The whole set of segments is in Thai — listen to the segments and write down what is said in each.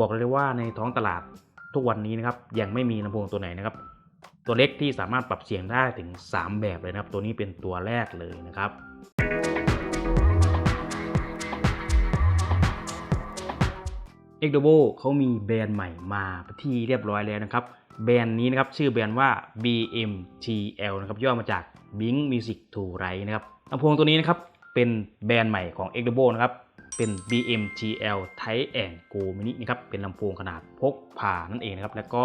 บอกเลยว่าในท้องตลาดทุกวันนี้นะครับยังไม่มีลำโพงตัวไหนนะครับ ตัวเล็กที่สามารถปรับเสียงได้ถึง 3 แบบเลยนะครับ ตัวนี้เป็นตัวแรกเลยนะครับ e x d o b o เขามีแบรนด์ใหม่มาที่เรียบร้อยแล้วนะครับ แบรนด์นี้นะครับชื่อแบรนด์ว่า BMTL นะครับย่อมาจาก Bing Music to Right นะครับลำโพงตัวนี้นะครับเป็นแบรนด์ใหม่ของ e x d o b o นะครับ เป็น BMTL Type and Go Mini นะครับเป็นลำโพงขนาดพกพานั่นเองนะครับแล้วก็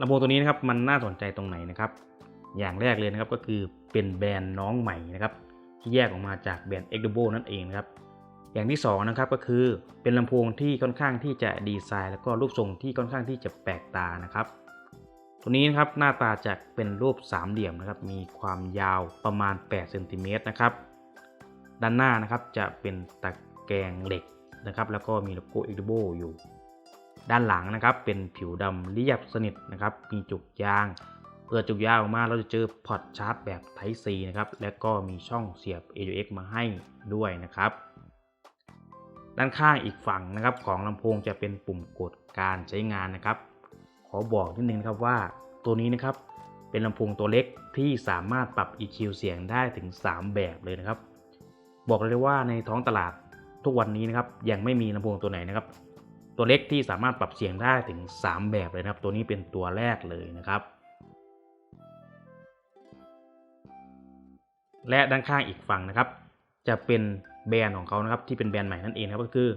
ลำโพงตัวนี้นะครับมันน่าสนใจตรงไหนนะครับ อย่างแรกเลยนะครับก็คือเป็นแบรนด์น้องใหม่นะครับที่แยกออกมาจากแบรนด์ e x d o b o นั่นเองนะครับอย่างที่2นะครับก็คือเป็นลำโพงที่ค่อนข้างที่จะดีไซน์ แล้วก็รูปทรงที่ค่อนข้างที่จะแปลกตานะครับ ตัวนี้นะครับหน้าตาจะเป็นรูปสามเหลี่ยมนะครับ มีความยาวประมาณ8เซนติเมตรนะครับ ด้านหน้านะครับจะเป็นตะ กรงเหล็กนะครับ แล้วก็มีโลโก้ e x d o b o อยู่ ด้านหลังนะครับ เป็นผิวดำเรียบสนิทนะครับ มีจุกยาง เปิดจุกยางออกมาเราจะเจอพอร์ตชาร์จแบบ Type C นะครับ และก็มีช่องเสียบ AUX มาให้ด้วยนะครับ ด้านข้างอีกฝั่งนะครับ ของลำโพงจะเป็นปุ่มกดการใช้งานนะครับ ขอบอกนิดนึงนะครับว่าตัวนี้นะครับเป็นลำโพงตัวเล็กที่สามารถปรับ EQ เสียงได้ถึง 3 แบบเลยนะครับ บอกเลยว่าในท้องตลาด ทุกวันนี้นะครับยังไม่มีลำโพงตัวไหนนะครับ ตัวเล็กที่สามารถปรับเสียงได้ถึง 3 แบบเลยนะครับ ตัวนี้เป็นตัวแรกเลยนะครับ และด้านข้างอีกฝั่งนะครับ จะเป็นแบรนด์ของเขานะครับที่เป็นแบรนด์ใหม่นั่นเองนะครับก็คือ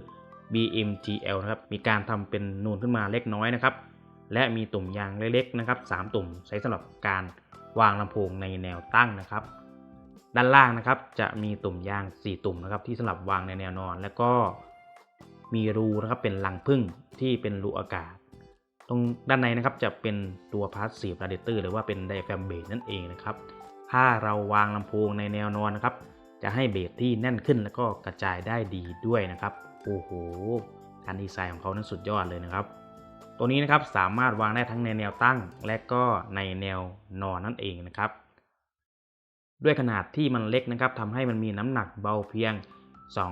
BMGL นะครับมีการทำเป็นนูนขึ้นมาเล็กน้อยนะครับ และมีตุ่มยางเล็กๆนะครับ 3 ตุ่มใช้สำหรับการวางลำโพงในแนวตั้งนะครับ ด้านล่างนะครับ จะมีตุ่มยาง 4 ตุ่มนะครับ ที่สำหรับวางในแนวนอน แล้วก็มีรูนะครับเป็นรังผึ้งที่เป็นรูอากาศ ตรงด้านในนะครับจะเป็นตัวพาสซีฟ r a เดเตอร์หรือว่าเป็นไดแฟมเบสนั่นเองนะครับ ถ้าเราวางลำโพงในแนวนอนนะครับ จะให้เบสที่แน่นขึ้นแล้วก็กระจายได้ดีด้วยนะครับโอ้โหการดีไซน์ของเขานั้นสุดยอดเลยนะครับ ตัวนี้นะครับสามารถวางได้ทั้งในแนวตั้งและก็ในแนวนอนนั่นเองนะครับ ด้วยขนาดที่มันเล็กนะครับทำให้มันมีน้ำหนักเบาเพียง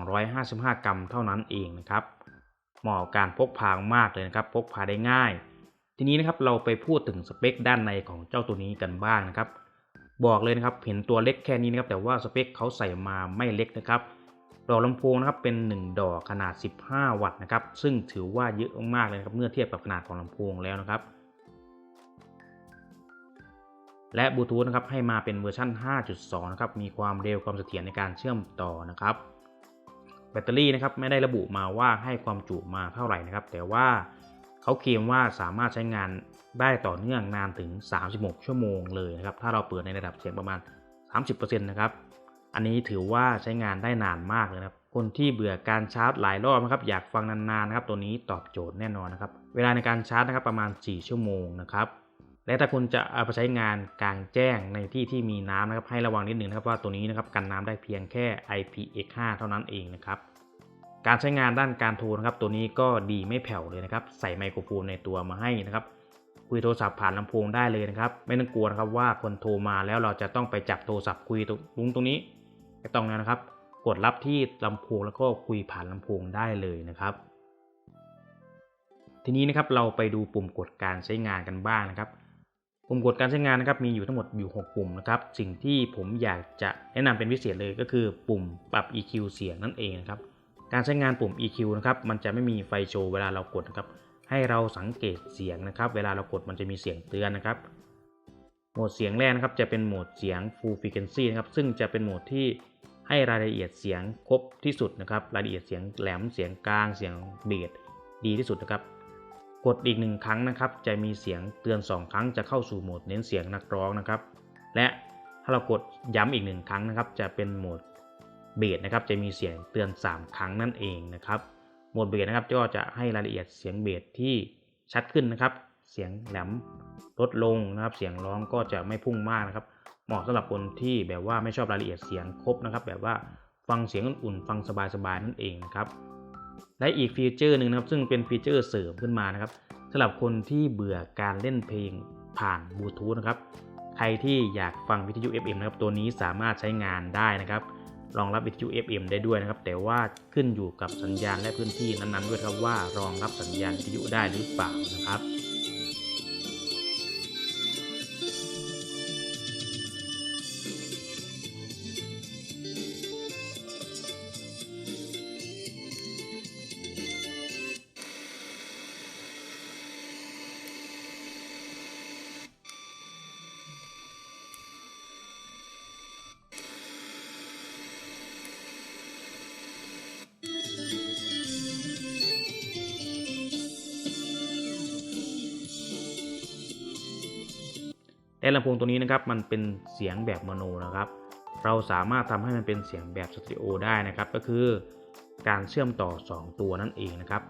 255 กรัมเท่านั้นเองนะครับเหมาะกับการพกพามากเลยนะครับ พกพาได้ง่าย ทีนี้นะครับเราไปพูดถึงสเปคด้านในของเจ้าตัวนี้กันบ้างนะครับ บอกเลยนะครับเห็นตัวเล็กแค่นี้นะครับแต่ว่าสเปคเขาใส่มาไม่เล็กนะครับดอกลำโพงนะครับเป็น 1 ดอกขนาด 15 วัตต์นะครับซึ่งถือว่าเยอะมากเลยครับเมื่อเทียบกับขนาดของลำโพงแล้วนะครับ และบลูทูธนะครับให้มาเป็นเวอร์ชัน5.2 นะครับ มีความเร็วความเสถียรในการเชื่อมต่อนะครับ แบตเตอรี่นะครับไม่ได้ระบุมาว่าให้ความจุมาเท่าไหร่นะครับ แต่ว่าเขาเคลมว่าสามารถใช้งานได้ต่อเนื่องนานถึง 36 ชั่วโมงเลยนะครับ ถ้าเราเปิดในระดับเสียงประมาณ 30%นะครับ อันนี้ถือว่าใช้งานได้นานมากเลยนะครับ คนที่เบื่อการชาร์จหลายรอบนะครับ อยากฟังนานๆนะครับ ตัวนี้ตอบโจทย์แน่นอนนะครับ เวลาในการชาร์จนะครับประมาณ 4 ชั่วโมงนะครับ และถ้าคุณจะเอาไปใช้งานกลางแจ้งในที่ที่มีน้ำนะครับให้ระวังนิดหนึ่งนะครับว่าตัวนี้นะครับกันน้ำได้เพียงแค่ IPX5 เท่านั้นเองนะครับการใช้งานด้านการโทรนะครับตัวนี้ก็ดีไม่แผ่วเลยนะครับ ใส่ไมโครโฟนในตัวมาให้นะครับคุยโทรศัพท์ผ่านลำโพงได้เลยนะครับ ไม่ต้องกลัวนะครับว่าคนโทรมาแล้วเราจะต้องไปจับโทรศัพท์คุยตรงลุงตรงนี้ไม่ต้องนะครับ กดรับที่ลำโพงแล้วก็คุยผ่านลำโพงได้เลยนะครับทีนี้นะครับเราไปดูปุ่มกดการใช้งานกันบ้างนะครับ ปุ่มกดการใช้งานนะครับมีอยู่ทั้งหมดอยู่ 6 ปุ่มนะครับสิ่งที่ผมอยากจะแนะนำเป็นพิเศษเลยก็คือปุ่มปรับ EQ เสียงนั่นเองนะครับการใช้งานปุ่ม EQ นะครับมันจะไม่มีไฟโชว์เวลาเรากดนะครับให้เราสังเกตเสียงนะครับ เวลาเรากดมันจะมีเสียงเตือนนะครับโหมดเสียงแรกนะครับจะเป็นโหมดเสียง Full Frequency นะครับซึ่งจะเป็นโหมดที่ให้รายละเอียดเสียงครบที่สุดนะครับรายละเอียดเสียงแหลมเสียงกลางเสียงเบสดีที่สุดนะครับ กดอีกหนึ่งครั้งนะครับ จะมีเสียงเตือน 2 ครั้งจะเข้าสู่โหมดเน้นเสียงนักร้องนะครับ และถ้าเรากดย้ำอีกหนึ่งครั้งนะครับ จะเป็นโหมดเบสนะครับ จะมีเสียงเตือน 3 ครั้งนั่นเองนะครับ โหมดเบสนะครับก็จะให้รายละเอียดเสียงเบสที่ชัดขึ้นนะครับ เสียงแหลมลดลงนะครับ เสียงร้องก็จะไม่พุ่งมากนะครับ เหมาะสำหรับคนที่แบบว่าไม่ชอบรายละเอียดเสียงครบนะครับ แบบว่าฟังเสียงอุ่นๆฟังสบายๆนั่นเองนะครับและอีกฟีเจอร์หนึ่งนะครับซึ่งเป็นฟีเจอร์เสริมขึ้นมานะครับ สำหรับคนที่เบื่อการเล่นเพลงผ่านบลูทูธนะครับ ใครที่อยากฟังวิทยุ FM นะครับ ตัวนี้สามารถใช้งานได้นะครับ รองรับวิทยุ FM ได้ด้วยนะครับ แต่ว่าขึ้นอยู่กับสัญญาณและพื้นที่นั้นๆด้วยครับว่ารองรับสัญญาณวิทยุได้หรือเปล่านะครับ แต่ลำโพงตัวนี้นะครับมันเป็นเสียงแบบโมโนนะครับ เราสามารถทำให้มันเป็นเสียงแบบสเตอริโอได้นะครับ ก็คือการเชื่อมต่อ 2 ตัวนั่นเองนะครับ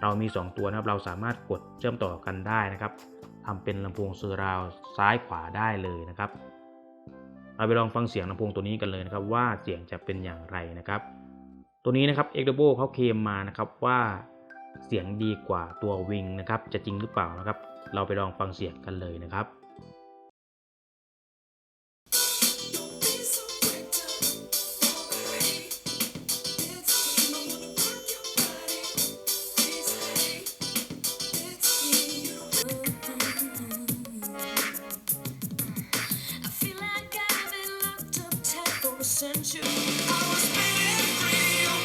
เรามี 2 ตัวนะครับ เราสามารถกดเชื่อมต่อกันได้นะครับทำเป็นลำโพงเซอร์ราวด์ซ้ายขวาได้เลยนะครับ เราไปลองฟังเสียงลำโพงตัวนี้กันเลยนะครับ ว่าเสียงจะเป็นอย่างไรนะครับ ตัวนี้นะครับ e x d o b o เขาเคลมมานะครับว่าเสียงดีกว่าตัววิงนะครับ จะจริงหรือเปล่านะครับ เราไปลองฟังเสียงกันเลยนะครับ tight for a century. I was feeling free. oh,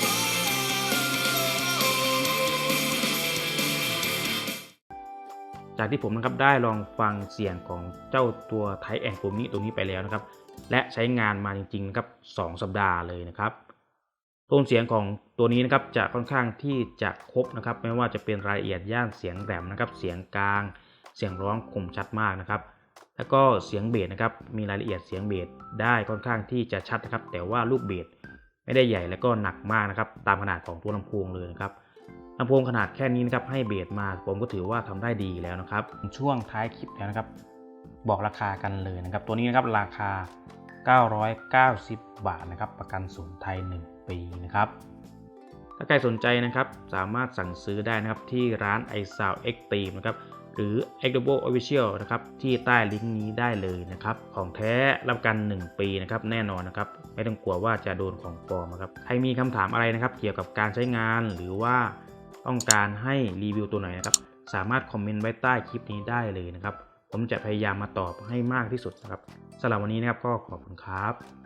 จากที่ผมนะครับได้ลองฟังเสียงของเจ้าตัวไทแอนโ o มิตัวนี้ไปแล้วนะครับ และใช้งานมาจริงๆนะครับ2สัปดาห์เลยนะครับโทนเสียงของตัวนี้นะครับจะค่อนข้างที่จะครบนะครับ ไม่ว่าจะเป็นรายละเอียดย่านเสียงแหลมนะครับ เสียงกลาง เสียงร้องคมชัดมากนะครับ แล้วก็เสียงเบสนะครับ มีรายละเอียดเสียงเบสได้ค่อนข้างที่จะชัดนะครับ แต่ว่าลูกเบสไม่ได้ใหญ่และก็หนักมากนะครับ ตามขนาดของตัวลำโพงเลยนะครับลำโพงขนาดแค่นี้นะครับ ให้เบสมาผมก็ถือว่าทำได้ดีแล้วนะครับ ช่วงท้ายคลิปแล้วนะครับ บอกราคากันเลยนะครับ ตัวนี้นะครับราคา 990 บาทนะครับ ประกันศูนย์ไทย 1 ปีนะครับ ถ้าใครสนใจนะครับ สามารถสั่งซื้อได้นะครับที่ร้าน i s o u n d Extreme นะครับ หรือ e x d o b o Official นะครับที่ใต้ลิงก์นี้ได้เลยนะครับของแท้รับประกัน 1 ปีนะครับแน่นอนนะครับไม่ต้องกลัวว่าจะโดนของปลอมนะครับใครมีคำถามอะไรนะครับเกี่ยวกับการใช้งานหรือว่าต้องการให้รีวิวตัวไหนนะครับสามารถคอมเมนต์ไว้ใต้คลิปนี้ได้เลยนะครับผมจะพยายามมาตอบให้มากที่สุดนะครับสำหรับวันนี้นะครับก็ขอบคุณครับ